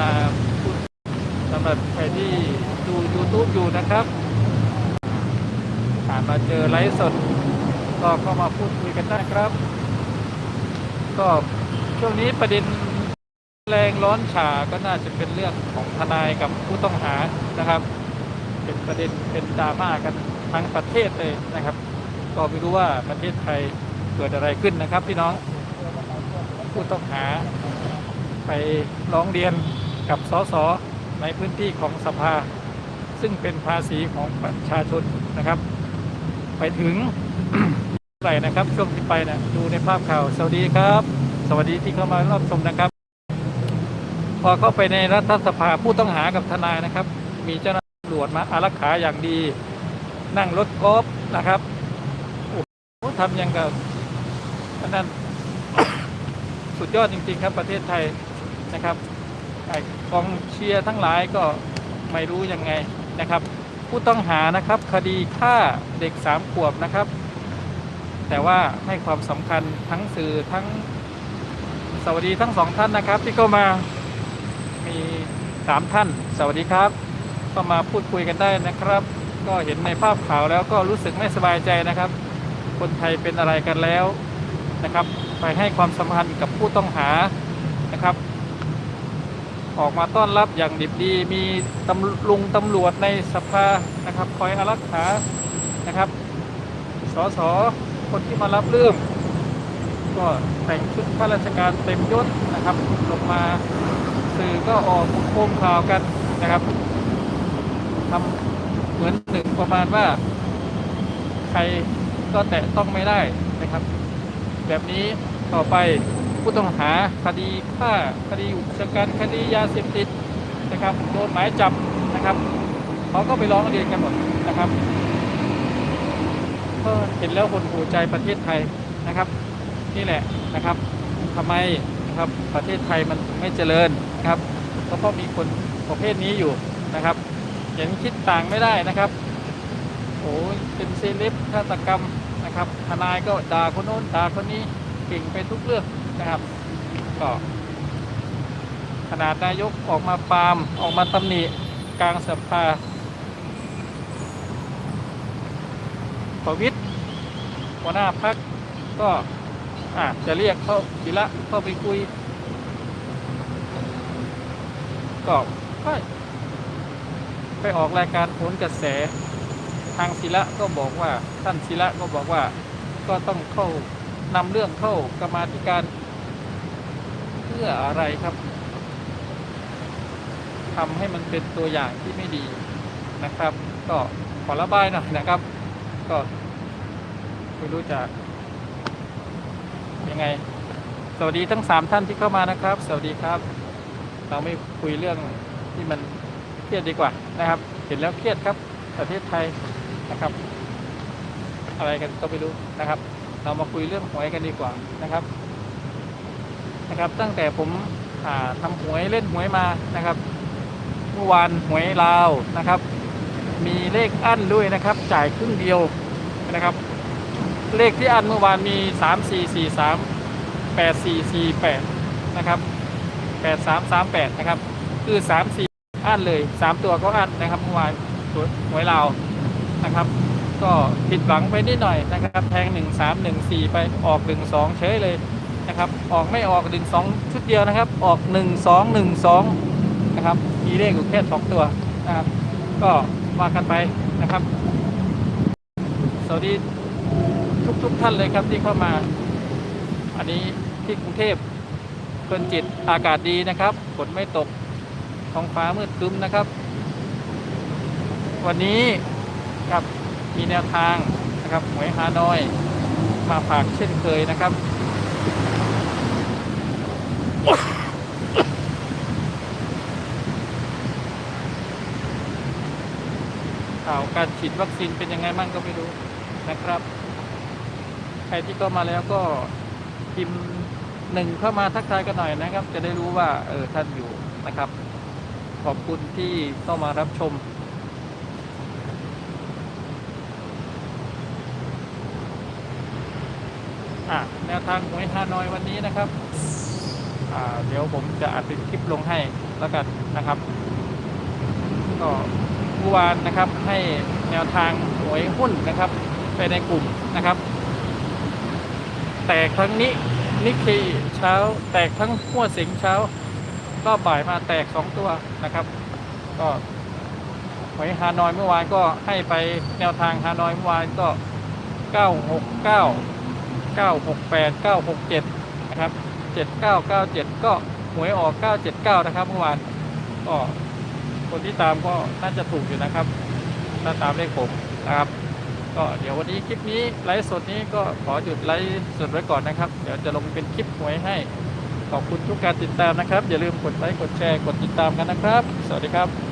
มาพูดสำหรับใครที่ดู YouTube อยู่นะครับผ่านมาเจอไลฟ์สด ก็เข้ามาพูดคุยกันได้ครับ ก็ช่วงนี้ประเด็นแรงร้อนฉาก็น่าจะเป็นเรื่องของทนายกับผู้ต้องหานะครับ เป็นประเด็นเป็นดราม่ากันทั้งประเทศเลยนะครับ ก็ไม่รู้ว่าประเทศไทยเกิดอะไรขึ้นนะครับพี่น้องผู้ต้องหาไปร้องเรียน กับสสในพื้นที่ของสภา ซึ่งเป็นภาษีของประชาชนนะครับ ไปถึงไหร่นะครับ ช่วงที่ไปนะดูในภาพข่าวสวัสดีครับ สวัสดีที่เข้ามารับชมนะครับ พอเข้าไปในรัฐสภาผู้ต้องหากับทนายนะครับ มีเจ้าหน้าที่ตำรวจมาอารักขาอย่างดี นั่งรถกอล์ฟนะครับโอ้โหทำยังกับนนั้นสุดยอดจริง ๆ ครับประเทศไทยนะครับ กองเชียร์ทั้งหลายก็ไม่รู้ยังไงนะครับ ผู้ต้องหานะครับคดีฆ่าเด็กสามขวบนะครับ แต่ว่าให้ความสำคัญทั้งสื่อทั้งสวัสดีทั้งสองท่านนะครับ ที่เข้ามามีสามท่าน สวัสดีครับก็มาพูดคุยกันได้นะครับ ก็เห็นในภาพข่าวแล้วก็รู้สึกไม่สบายใจนะครับ คนไทยเป็นอะไรกันแล้วนะครับ ไปให้ความสำคัญกับผู้ต้องหานะครับ ออกมาต้อนรับอย่างดิบดี มีตำลุงตำรวจในสภานะครับ คอยอารักขานะครับ สสคนที่มารับเรื่อง ก็แต่งชุดข้าราชการเต็มยศนะครับ ลงมาสื่อก็ออกโคมข่าวกันนะครับทำเหมือนหนึ่งประมาณว่า ใครก็แตะต้องไม่ได้นะครับ แบบนี้ต่อไป ผู้ต้องหาคดีฆ่าคดีอุกชะกันคดียาเสพติดนะครับโดนหมายจับนะครับเขาก็ไปร้องเรียนกันหมดนะครับก็เห็นแล้วคนหูใจประเทศไทยนะครับ นี่แหละนะครับทำไมนะครับประเทศไทยมันไม่เจริญนะครับก็เพราะมีคนประเภทนี้อยู่นะครับเห็นคิดต่างไม่ได้นะครับโอ้ยเป็นเซเลบฆาตกรรมนะครับทนายก็ด่าคนโน้นด่าคนนี้เก่งไปทุกเรื่อง นะครับก็ขนาดนายกออกมาปรามออกมาตำหนิกลางสภาประวิตรหัวหน้าพักก็อาจจะเรียกเข้าศิระเข้าไปคุย ก็ไปไปออกรายการโหนกระแสทางศิระก็บอกว่าท่านศิระก็บอกว่าก็ต้องเข้านำเรื่องเข้ากรรมาธิการ พื่ออะไรครับทำให้มันเป็นตัวอย่างที่ไม่ดีนะครับ ก็ขอระบายหน่อยนะครับ ก็ไม่รู้จะยังไง สวัสดีทั้งสามท่านที่เข้ามานะครับ สวัสดีครับ เราไม่คุยเรื่องที่มันเครียดดีกว่านะครับ เห็นแล้วเครียดครับ ประเทศไทยนะครับ อะไรกันก็ไม่รู้นะครับ เรามาคุยเรื่องหวยกันดีกว่านะครับ นะครับ ตั้งแต่ผมอ่าทำหวยเล่นหวยมานะครับเมื่อวานหวยลาวนะครับ มีเลขอั้นด้วยนะครับ จ่ายครึ่งเดียวนะครับ เลขที่อั้นเมื่อวานมีสามสี่สี่สามแปดสี่สี่แปดนะครับแปดสามสามแปดนะครับคือสามสี่อั้นเลยสามตัวก็อั้นนะครับเมื่อวานหวยลาวนะครับ ก็ผิดหวังไปนิดหน่อยนะครับ แทงหนึ่งสามหนึ่งสี่ไปออกหนึ่งสองเฉยเลย นะครับ ออกไม่ออกหนึ่งสองชุดเดียวนะครับ ออกหนึ่งสองหนึ่งสองนะครับ มีเลขอยู่แค่สองตัวนะครับ ก็ว่ากันไปนะครับ สวัสดีทุกทุกๆท่านเลยครับที่เข้ามา อันนี้ที่กรุงเทพเพลินจิตอากาศดีนะครับฝนไม่ตกท้องฟ้ามืดครึ้มนะครับ วันนี้ครับมีแนวทางนะครับหวยฮานอยมาฝากเช่นเคยนะครับ ข่าวการฉีดวัคซีนเป็นยังไงบ้างก็ไม่รู้นะครับ ใครที่เข้ามาแล้วก็พิมพ์หนึ่งเข้ามาทักทายกันหน่อยนะครับ จะได้รู้ว่าเออท่านอยู่นะครับ ขอบคุณที่เข้ามารับชมอะแนวทางหวยฮานอยวันนี้นะครับ เดี๋ยวผมจะอัดเป็นคลิปลงให้แล้วกันนะครับ ก็เมื่อวานนะครับให้แนวทางหวยหุ้นนะครับ ไปในกลุ่มนะครับ แตกทั้งนี้นิกคีเช้าแตกทั้งหัวสิงเช้ารอบบ่ายมาแตกสองตัวนะครับ ก็หวยฮานอยเมื่อวานก็ให้ไปแนวทางฮานอยเมื่อวานก็ 969 968 967 นะครับ 7997 ก็หวยออก 979 นะครับเมื่อวานก็คนที่ตามก็น่าจะถูกอยู่นะครับ ถ้าตามเลขผมนะครับ ก็เดี๋ยววันนี้คลิปนี้ไลฟ์สดนี้ก็ขอหยุดไลฟ์สดไว้ก่อนนะครับ เดี๋ยวจะลงเป็นคลิปหวยให้ขอบคุณทุกการติดตามนะครับ อย่าลืมกดไลค์กดแชร์กดติดตามกันนะครับ สวัสดีครับ